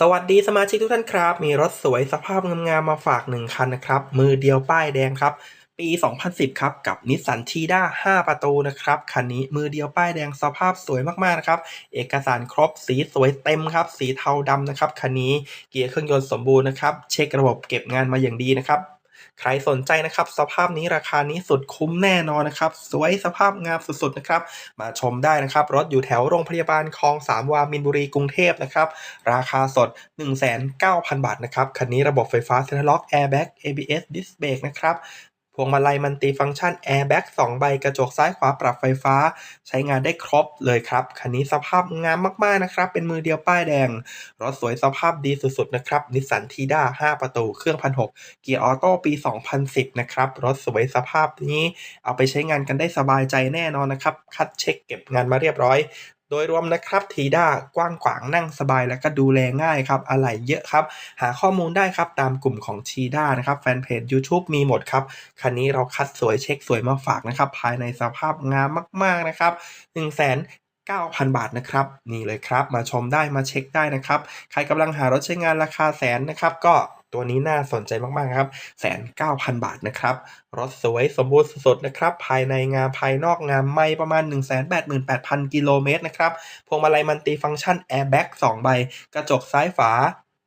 สวัสดีสมาชิกทุกท่านครับ มีรถสวยสภาพงามๆมาฝาก 1 คันนะครับ มือเดียวป้ายแดงครับ ปี 2010 ครับ กับนิสสันทีด้า5 ประตูนะครับ คันนี้มือเดียวป้ายแดงสภาพสวยมากๆนะครับ เอกสารครบสีสวยเต็มครับ สีเทาดำนะครับ คันนี้เกียร์เครื่องยนต์สมบูรณ์นะครับ เช็คระบบเก็บงานมาอย่างดีนะครับ ใครสนใจนะครับ สภาพนี้ราคานี้สุดคุ้มแน่นอนนะครับ สวยสภาพงามสุดๆนะครับ มาชมได้นะครับ รถอยู่แถวโรงพยาบาลคลองสามวามินบุรีกรุงเทพนะครับ ราคาสด 1,900 0 บาทนะครับ คันนี้ระบบไฟฟ้าเซ็นทรัลล็อกแอร์แบ็ก ABS ดิสเบรกนะครับ พวงมาลัยมันติฟังก์ชันแอร์แบ็ก2ใบกระจกซ้ายขวาปรับไฟฟ้า ใช้งานได้ครบเลยครับคันนี้สภาพงามมากๆนะครับ เป็นมือเดียวป้ายแดง รถสวยสภาพดีสุดๆนะครับนิสสันทีด้า5 ประตูเครื่อง1,600เกียร์ออโต้ปี 2010 นะครับ รถสวยสภาพนี้ เอาไปใช้งานกันได้สบายใจแน่นอนนะครับ คัดเช็คเก็บงานมาเรียบร้อย ดยรวมนะครับทีด้ากว้างขวางนั่งสบายแล้วก็ดูแลง่ายครับอะไหล่เยอะครับ หาข้อมูลได้ครับตามกลุ่มของทีด้านะครับแฟนเพจ YouTube มีหมดครับ คันนี้เราคัดสวยเช็คสวยมาฝากนะครับ ภายในสภาพงามมาก ๆ นะครับ1 9 0 0 0 บาทนะครับ นี่เลยครับ มาชมได้มาเช็คได้นะครับ ใครกำลังหารถใช้งานราคาแสนนะครับก็ ตัวนี้น่าสนใจมากๆครับแสนเก้าพันบาทนะครับ รถสวยสมบูรณ์สดๆนะครับ ภายในงามภายนอกงามไม่ประมาณ 188,000 กิโลเมตรนะครับ พวงมาลัยมันติฟังก์ชันแอร์แบ็ก2ใบ กระจกซ้ายฝา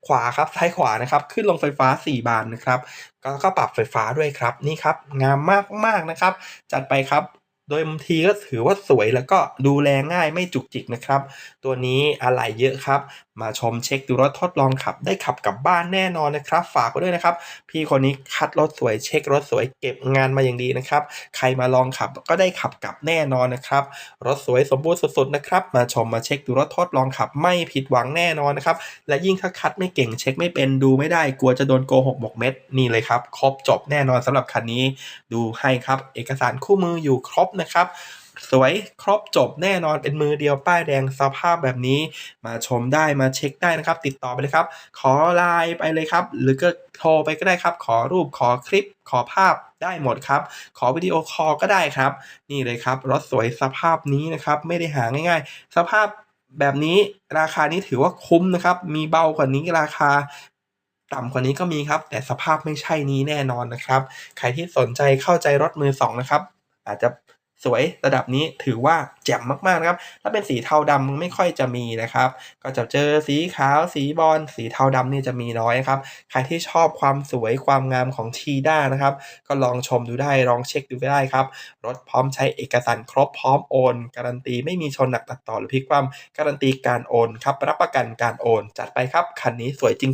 ขวาครับซ้ายขวานะครับ ขึ้นลงไฟฟ้า 4 บานนะครับ ก็ก็ปรับไฟฟ้าด้วยครับ นี่ครับ งามมากๆนะครับ จัดไปครับ โดยบางทีก็ถือว่าสวยแล้วก็ดูแลง่ายไม่จุกจิกนะครับ ตัวนี้อะไหล่เยอะครับ มาชมเช็คดูรถทดลองขับ ได้ขับกลับบ้านแน่นอนนะครับ ฝากไว้ด้วยนะครับ พี่คนนี้คัดรถสวยเช็ครถสวยเก็บงานมาอย่างดีนะครับ ใครมาลองขับก็ได้ขับกลับแน่นอนนะครับ รถสวยสมบูรณ์สุดๆนะครับ มาชมมาเช็คดูรถทดลองขับ ไม่ผิดหวังแน่นอนนะครับ และยิ่งถ้าคัดไม่เก่งเช็คไม่เป็นดูไม่ได้กลัวจะโดนโกหกหมกเม็ดนี่เลยครับครบจบแน่นอนสำหรับคันนี้ ดูให้ครับ เอกสารคู่มืออยู่ครบนะครับ สวยครบจบแน่นอนเป็นมือเดียวป้ายแดงสภาพแบบนี้ มาชมได้มาเช็คได้นะครับ ติดต่อไปเลยครับ ขอไลน์ไปเลยครับ หรือก็โทรไปก็ได้ครับ ขอรูปขอคลิปขอภาพได้หมดครับ ขอวิดีโอคอลก็ได้ครับ นี่เลยครับ รถสวยสภาพนี้นะครับ ไม่ได้หาง่าย ๆ สภาพแบบนี้ราคานี้ถือว่าคุ้มนะครับ มีเบากว่านี้ราคาต่ำกว่านี้ก็มีครับ แต่สภาพไม่ใช่นี้แน่นอนนะครับ ใครที่สนใจเข้าใจรถมือสองนะครับ อาจจะ สวยระดับนี้ถือว่าแจ่มมากๆนะครับ ถ้าเป็นสีเทาดำไม่ค่อยจะมีนะครับ ก็จะเจอสีขาวสีบอลสีเทาดำนี่จะมีน้อยครับ ใครที่ชอบความสวยความงามของทีด้านะครับ ก็ลองชมดูได้ลองเช็คดูก็ได้ครับ รถพร้อมใช้เอกสารครบพร้อมโอน การันตีไม่มีชนหนักตัดต่อหรือพลิกคว่ำการันตีการโอนครับรับประกันการโอน จัดไปครับคันนี้สวยจริง